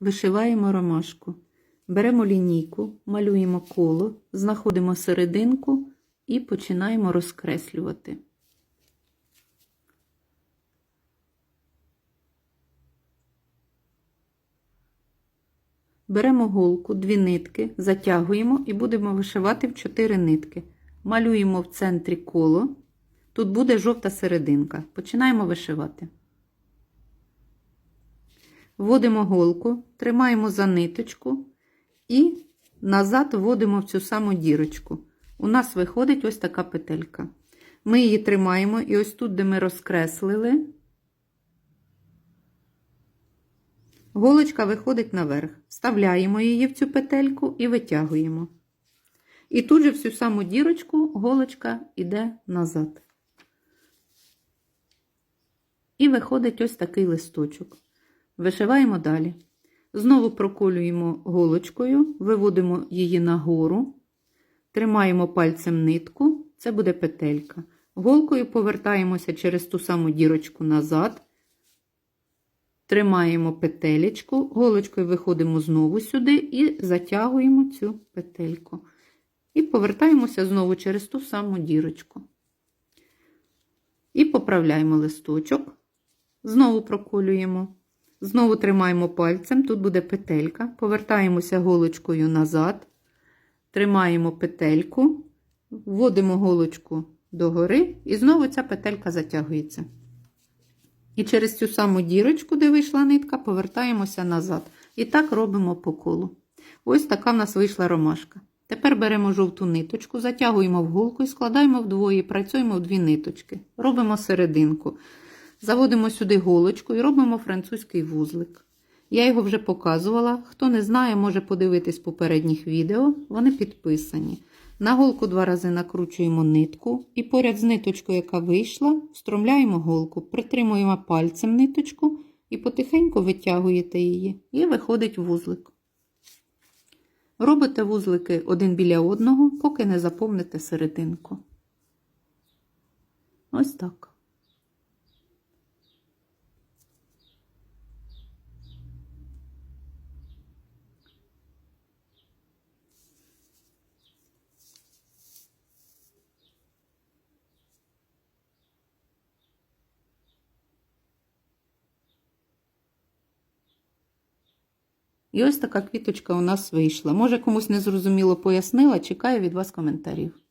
вишиваємо ромашку. Беремо лінійку, малюємо коло, знаходимо серединку і починаємо розкреслювати. Беремо голку, дві нитки, затягуємо і будемо вишивати в 4 нитки. Малюємо в центрі коло. Тут буде жовта серединка. Починаємо вишивати. Вводимо голку, тримаємо за ниточку і назад вводимо в цю саму дірочку. У нас виходить ось така петелька. Ми її тримаємо, і ось тут, де ми розкреслили, голочка виходить наверх. Вставляємо її в цю петельку і витягуємо. І тут же всю саму дірочку голочка йде назад. І виходить ось такий листочок. Вишиваємо далі. Знову проколюємо голочкою, виводимо її нагору, тримаємо пальцем нитку, це буде петелька. Голкою повертаємося через ту саму дірочку назад, тримаємо петелечку, голочкою виходимо знову сюди і затягуємо цю петельку. І повертаємося знову через ту саму дірочку. І поправляємо листочок, знову проколюємо. Знову тримаємо пальцем, тут буде петелька, повертаємося голочкою назад, тримаємо петельку, вводимо голочку догори, і знову ця петелька затягується. І через цю саму дірочку, де вийшла нитка, повертаємося назад. І так робимо по колу. Ось така в нас вийшла ромашка. Тепер беремо жовту ниточку, затягуємо в голку і складаємо вдвоє, працюємо в дві ниточки. Робимо серединку. Заводимо сюди голочку і робимо французький вузлик. Я його вже показувала. Хто не знає, може подивитись попередніх відео, вони підписані. На голку два рази накручуємо нитку і поряд з ниточкою, яка вийшла, встромляємо голку, притримуємо пальцем ниточку і потихеньку витягуєте її, і виходить вузлик. Робите вузлики один біля одного, поки не заповните серединку. Ось так. І ось така квіточка у нас вийшла. Може, комусь незрозуміло пояснила, чекаю від вас коментарів.